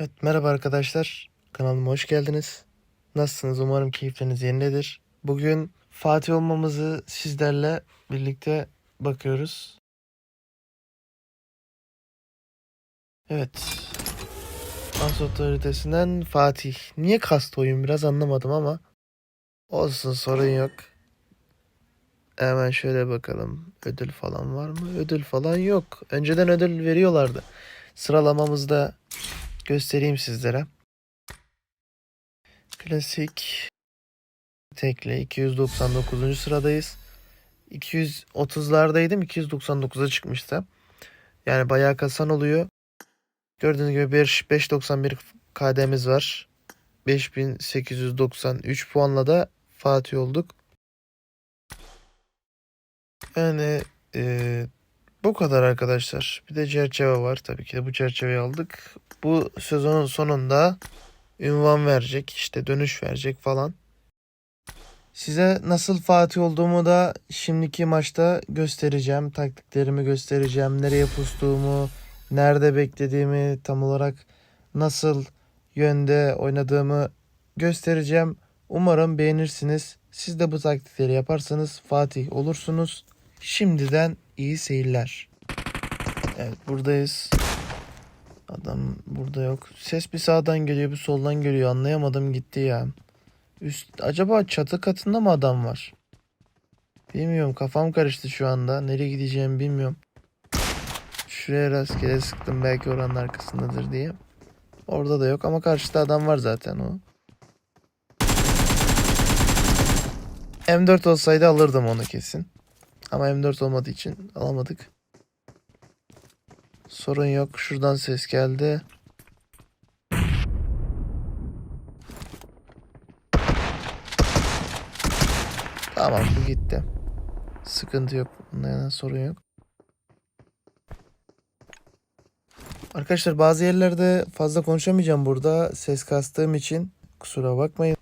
Evet, merhaba arkadaşlar. Kanalıma hoş geldiniz. Nasılsınız? Umarım keyifleriniz yerindedir. Bugün Fatih olmamızı sizlerle birlikte bakıyoruz. Evet. As otoritesinden Fatih. Niye kastı oyun biraz anlamadım ama olsun sorun yok. Hemen şöyle bakalım. Ödül falan var mı? Ödül falan yok. Önceden ödül veriyorlardı. Sıralamamızda göstereyim sizlere. Klasik tekle 299. sıradayız. 230'lardaydım. 299'a çıkmıştı. Yani bayağı kasan oluyor. Gördüğünüz gibi bir 591 KD'miz var. 5893 puanla da Fatih olduk. Yani eee, bu kadar arkadaşlar. Bir de çerçeve var. Tabii ki de bu çerçeveyi aldık. Bu sezonun sonunda ünvan verecek, işte dönüş verecek falan. Size nasıl Fatih olduğumu da şimdiki maçta göstereceğim. Taktiklerimi göstereceğim. Nereye pustuğumu, nerede beklediğimi, tam olarak nasıl yönde oynadığımı göstereceğim. Umarım beğenirsiniz. Siz de bu taktikleri yaparsanız Fatih olursunuz. Şimdiden iyi seyirler. Evet buradayız. Adam burada yok. Ses bir sağdan geliyor bir soldan geliyor. Anlayamadım gitti ya. Üst acaba çatı katında mı adam var? Bilmiyorum kafam karıştı şu anda. Nereye gideceğimi bilmiyorum. Şuraya rastgele sıktım belki oranın arkasındadır diye. Orada da yok ama karşıda adam var zaten o. M4 olsaydı alırdım onu kesin. Ama M4 olmadığı için alamadık. Sorun yok. Şuradan ses geldi. Tamam bu gitti. Sıkıntı yok. Bunda yana sorun yok. Arkadaşlar bazı yerlerde fazla konuşamayacağım burada. Ses kastığım için kusura bakmayın.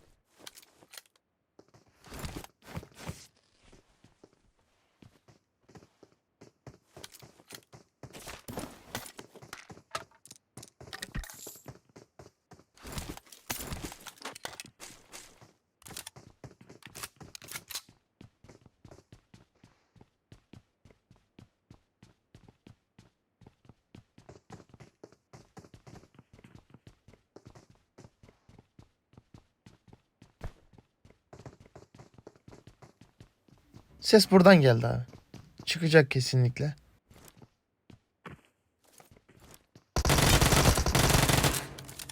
Ses buradan geldi abi. Çıkacak kesinlikle.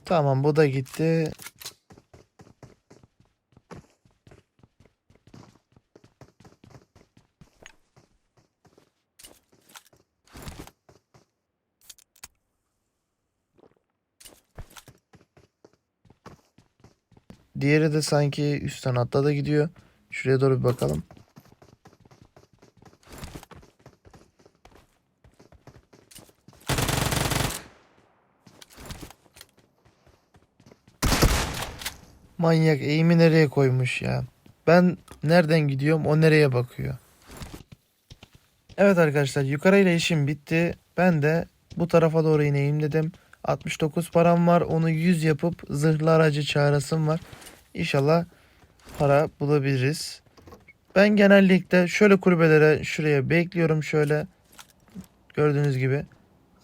Tamam bu da gitti. Diğeri de sanki üstten atladı gidiyor. Şuraya doğru bir bakalım. Manyak eğimi nereye koymuş ya? Ben nereden gidiyorum o nereye bakıyor? Evet arkadaşlar yukarıyla işim bitti. Ben de bu tarafa doğru ineyim dedim. 69 param var. Onu 100 yapıp zırhlı aracı çağırasım var. İnşallah para bulabiliriz. Ben genellikle şöyle kulübelere şuraya bekliyorum şöyle. Gördüğünüz gibi.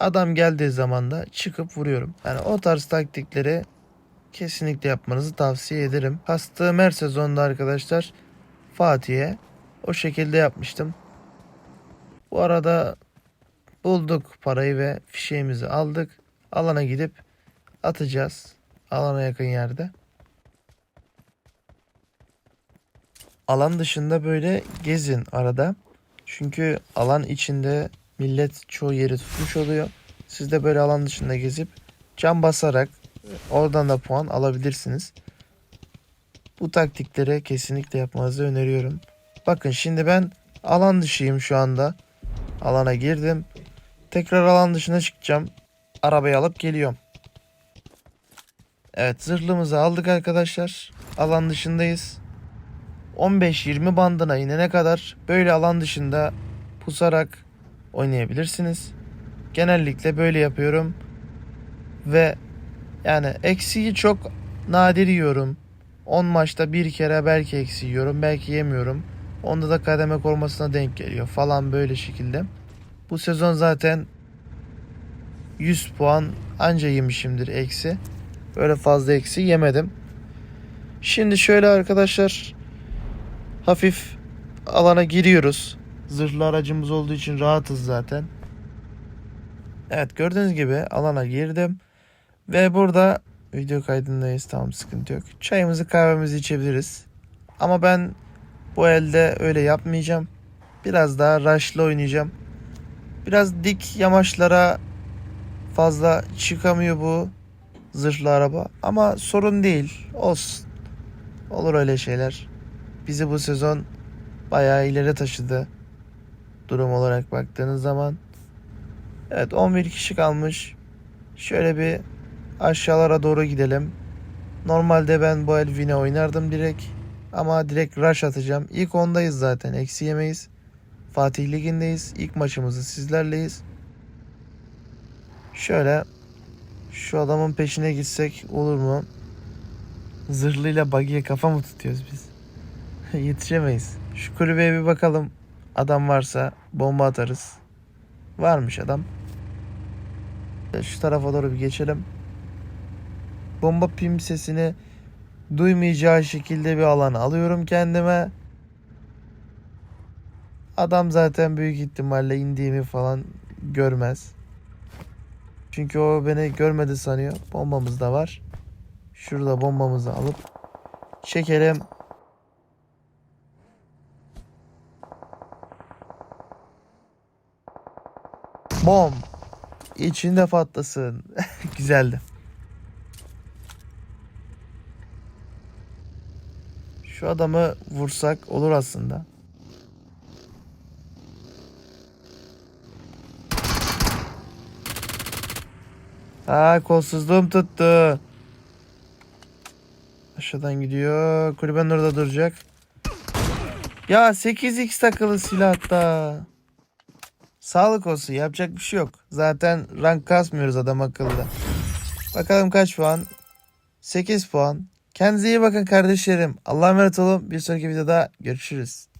Adam geldiği zaman da çıkıp vuruyorum. Yani o tarz taktikleri kesinlikle yapmanızı tavsiye ederim. Kastığım her sezonda arkadaşlar Fatih'e o şekilde yapmıştım. Bu arada bulduk parayı ve fişeğimizi aldık. Alana gidip atacağız. Alana yakın yerde. Alan dışında böyle gezin arada. Çünkü alan içinde millet çoğu yeri tutmuş oluyor. Siz de böyle alan dışında gezip cam basarak Oradan da puan alabilirsiniz. Bu taktikleri kesinlikle yapmanızı öneriyorum. Bakın şimdi ben alan dışıyım şu anda. Alana girdim. Tekrar alan dışına çıkacağım. Arabayı alıp geliyorum. Evet zırhlımızı aldık arkadaşlar. Alan dışındayız. 15-20 bandına inene kadar böyle alan dışında pusarak oynayabilirsiniz. Genellikle böyle yapıyorum. Ve Yani eksiği çok nadir yiyorum. 10 maçta bir kere belki eksi yiyorum, belki yemiyorum. Onda da kademe korumasına denk geliyor falan böyle şekilde. Bu sezon zaten 100 puan anca yemişimdir eksi. Böyle fazla eksi yemedim. Şimdi şöyle arkadaşlar hafif alana giriyoruz. Zırhlı aracımız olduğu için rahatız zaten. Evet gördüğünüz gibi alana girdim. Ve burada video kaydındayız tamam sıkıntı yok. Çayımızı kahvemizi içebiliriz. Ama ben bu elde öyle yapmayacağım. Biraz daha rush'lı oynayacağım. Biraz dik yamaçlara fazla çıkamıyor bu zırhlı araba. Ama sorun değil. Olsun. Olur öyle şeyler. Bizi bu sezon bayağı ileri taşıdı. Durum olarak baktığınız zaman. Evet 11 kişi kalmış. Şöyle bir aşağılara doğru gidelim. Normalde ben bu el Vine oynardım direkt. Ama direkt rush atacağım. İlk 10'dayız zaten. Eksi yemeyiz. Fatih Ligi'ndeyiz. İlk maçımızı sizlerleyiz. Şöyle şu adamın peşine gitsek olur mu? Zırhlıyla buggy'ye kafa mı tutuyoruz biz? Yetişemeyiz. Şu kulübeye bir bakalım. Adam varsa bomba atarız. Varmış adam. Şu tarafa doğru bir geçelim. Bomba pim sesini duymayacağı şekilde bir alan alıyorum kendime. Adam zaten büyük ihtimalle indiğimi falan görmez. Çünkü o beni görmedi sanıyor. Bombamız da var. Şurada bombamızı alıp çekelim. Bom. İçinde patlasın. Güzeldi. Şu adamı vursak olur aslında. Aa kolsuzluğum tuttu. Aşağıdan gidiyor. Kulübenin orada duracak. Ya 8x takılı silahta. Sağlık olsun yapacak bir şey yok. Zaten rank kasmıyoruz adam akıllı. Bakalım kaç puan? 8 puan. Kendinize iyi bakın kardeşlerim. Allah'a emanet olun. Bir sonraki videoda görüşürüz.